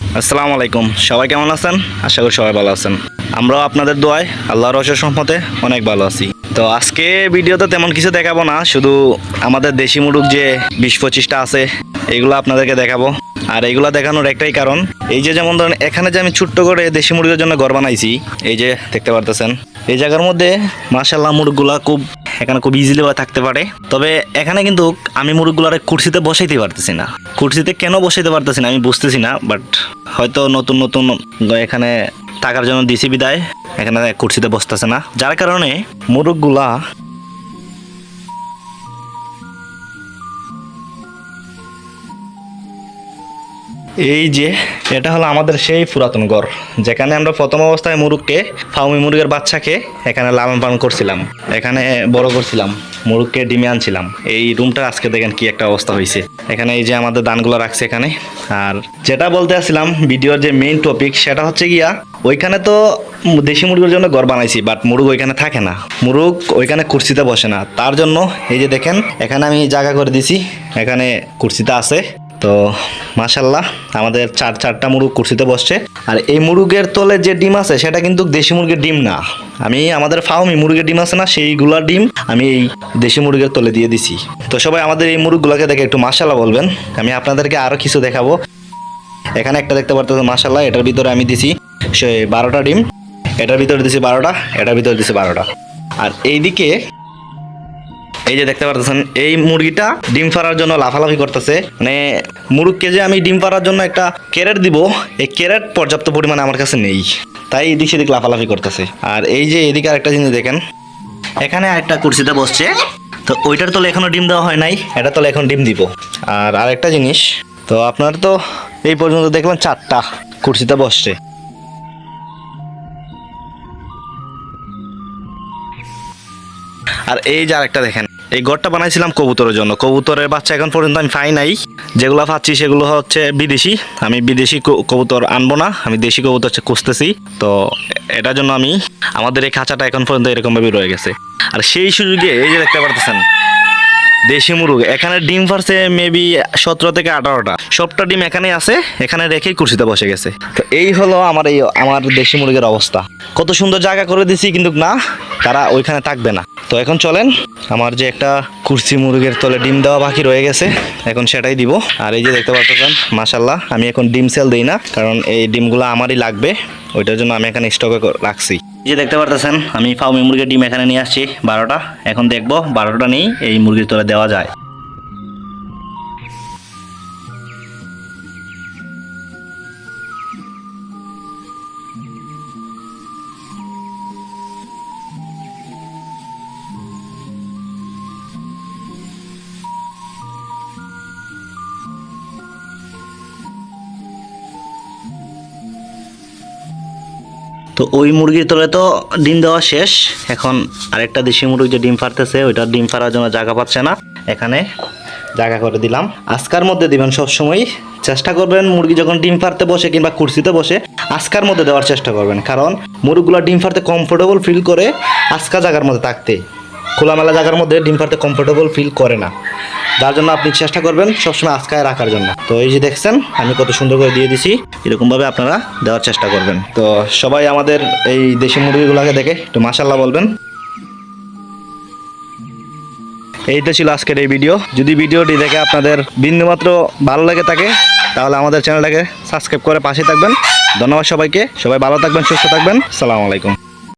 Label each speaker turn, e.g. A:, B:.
A: আসসালামু আলাইকুম। সবাই কেমন আছেন? আশা করি সবাই ভালো আছেন। আমরাও আপনাদের দোয়ায় আল্লাহর রসের সম্মতে অনেক ভালো আছি। তো আজকে ভিডিওতে তেমন কিছু দেখাবো না, শুধু আমাদের দেশি মুরুক যে বিশ পঁচিশটা আছে, এগুলো আপনাদেরকে দেখাবো। আর এগুলো দেখানোর একটাই কারণ, এই যে যেমন ধরেন এখানে যে আমি ছোট্ট করে দেশি মুরগির জন্য ঘর বানাইছি, এই যে দেখতে পারতেছেন, এই জায়গার মধ্যে মাসাল্লাহ মুরগগুলা খুব, এখানে খুব ইজিলি থাকতে পারে। তবে এখানে কিন্তু আমি মুরগগুলার কুর্সিতে বসাইতে পারতেছি না। কুর্সিতে কেন বসাইতে পারতেছি না আমি বুঝতেছি না বাট হয়তো নতুন নতুন এখানে টাকার জন্য দিছি বিদায়, এখানে কুর্সিতে বসতেছে না। যার কারণে মুরগগুলা এই যে, এটা হলো আমাদের সেই পুরাতন ঘর, যেখানে আমরা প্রথম অবস্থায় মুরুগকে, ফাউমি মুরগের বাচ্চাকে এখানে লালন পালন করছিলাম। এখানে বড় করছিলাম, মুরুগকে ডিমে আনছিলাম। এই রুমটা আজকে দেখেন কি একটা অবস্থা হয়েছে এখানে এই যে আমাদের দানগুলো রাখছে এখানে। আর যেটা বলতে আসছিলাম, ভিডিওর যে মেইন টপিক সেটা হচ্ছে গিয়া, ওইখানে তো দেশি মুরগির জন্য ঘর বানাইছি বাট মুরগ ওইখানে থাকে না। মুরগ ওইখানে কুর্সিতে বসে না। তার জন্য এই যে দেখেন, এখানে আমি জায়গা করে দিছি। এখানে কুর্সিতে আছে। তো মাশাল্লাহ আমাদের চার চারটা মুরগ কুর্সিতে বসছে। আর এই মুরগের তলে যে ডিম আছে, সেটা কিন্তু দেশি মুরগির ডিম না। আমি, আমাদের ফাউমি মুরগির ডিম আছে না সেইগুলার ডিম আমি এই দেশি মুরগের তলে দিয়ে দিছি। তো সবাই আমাদের এই মুরগগুলোকে দেখে একটু মাশাল্লাহ বলবেন। আমি আপনাদেরকে আরও কিছু দেখাবো। এখানে একটা দেখতে পারতেছেন মাশাল্লাহ এটার ভিতরে আমি দিছি সে বারোটা ডিম। এটার ভিতরে দিছি বারোটা, এটার ভিতরে দিছি বারোটা। আর এইদিকে এই যে দেখতে পারতেছেন, এই মুরগিটা ডিম পাড়ার জন্য লাফালাফি করতেছে। মানে মুরগকে যে আমি ডিম পাড়ার জন্য একটা ক্যারেট দিব, এই ক্যারেট পর্যাপ্ত পরিমাণে আমার কাছে নেই। তাই এদিক সেদিক লাফালাফি করতেছে। আর এই যে এদিকে আরেকটা জিনিস দেখেন, এখানে আরেকটা কুর্সিতে বসছে। তো ওইটার তলে এখনও ডিম দেওয়া হয় নাই, এটা তলে এখন ডিম দিব। আর আরেকটা জিনিস, তো আপনার তো এই পর্যন্ত দেখলাম চারটা কুর্সিতে বসছে। আর এই যে আরেকটা দেখেন এই ঘরটা বানাইছিলাম কবুতরের জন্য। কবুতরের বাচ্চা এখন পর্যন্ত আমি পাই নাই। যেগুলো পাচ্ছি সেগুলো হচ্ছে বিদেশি। আমি বিদেশি কবুতর আনব না, আমি দেশি কবুতর খুঁজতেছি। তো এটার জন্য আমি আমাদের এই খাঁচাটা এখন পর্যন্ত এরকমভাবে রয়ে গেছে। আর সেই সুযোগে এই যে দেখতে পারতেছেন, দেশি মুরগ। এখানে ডিম ফারছে মেবি সতেরো থেকে আঠারোটা। সবটা ডিম এখানে আছে, এখানে রেখেই কুর্সিতে বসে গেছে। তো এই হলো আমার এই আমার দেশি মুরগের অবস্থা। কত সুন্দর জায়গা করে দিছি, কিন্তু না তারা ওইখানে থাকবে না। তো এখন চলেন, আমার যে একটা কুর্সি মুরগের তলে ডিম দেওয়া বাকি রয়ে গেছে, এখন সেটাই দিব। আর এই যে দেখতে পাচ্ছেন মাসাল্লাহ আমি এখন ডিম সেল দিই না, কারণ এই ডিমগুলো আমারই লাগবে, ওইটার জন্য আমি এখানে স্টকে রাখছি। এই যে দেখতে পারতেছেন আমি ফাউমি মুরগির ডিম এখানে নিয়ে আসছি, বারোটা, এখন দেখব বারোটা নেই, এই মুরগির তলে দেওয়া যায়। তো ওই মুরগির তলে তো ডিম দেওয়া শেষ। এখন আরেকটা দেশি মুরগি যে ডিম ফাড়তেছে, ওইটা ডিম ফাড়ার জন্য জায়গা পাচ্ছে না। এখানে জায়গা করে দিলাম। আজকার মধ্যে দিবেন সবসময় চেষ্টা করবেন মুরগি যখন ডিম ফাড়তে বসে কিংবা কুর্সিতে বসে, আজকার মধ্যে দেওয়ার চেষ্টা করবেন। কারণ মুরগিগুলো ডিম ফাড়তে কমফোর্টেবল ফিল করে আজকা জায়গার মধ্যে থাকতে। খোলামেলা জায়গার মধ্যে ডিম ফাড়তে কমফোর্টেবল ফিল করে না। যার জন্য আপনি চেষ্টা করবেন সবসময় আজকায় রাখার জন্য। তো এই যে দেখছেন, আমি কত সুন্দর করে দিয়ে দিছি, এরকমভাবে আপনারা দেওয়ার চেষ্টা করবেন। তো সবাই আমাদের এই দেশি মুরগিগুলোকে দেখে একটু মাসাল্লাহ বলবেন। এইটা ছিল আজকের এই ভিডিও। যদি ভিডিওটি দেখে আপনাদের বিন্দুমাত্র ভালো লাগে থাকে, তাহলে আমাদের চ্যানেলটাকে সাবস্ক্রাইব করে পাশে থাকবেন। ধন্যবাদ সবাইকে। সবাই ভালো থাকবেন, সুস্থ থাকবেন। সালাম আলাইকুম।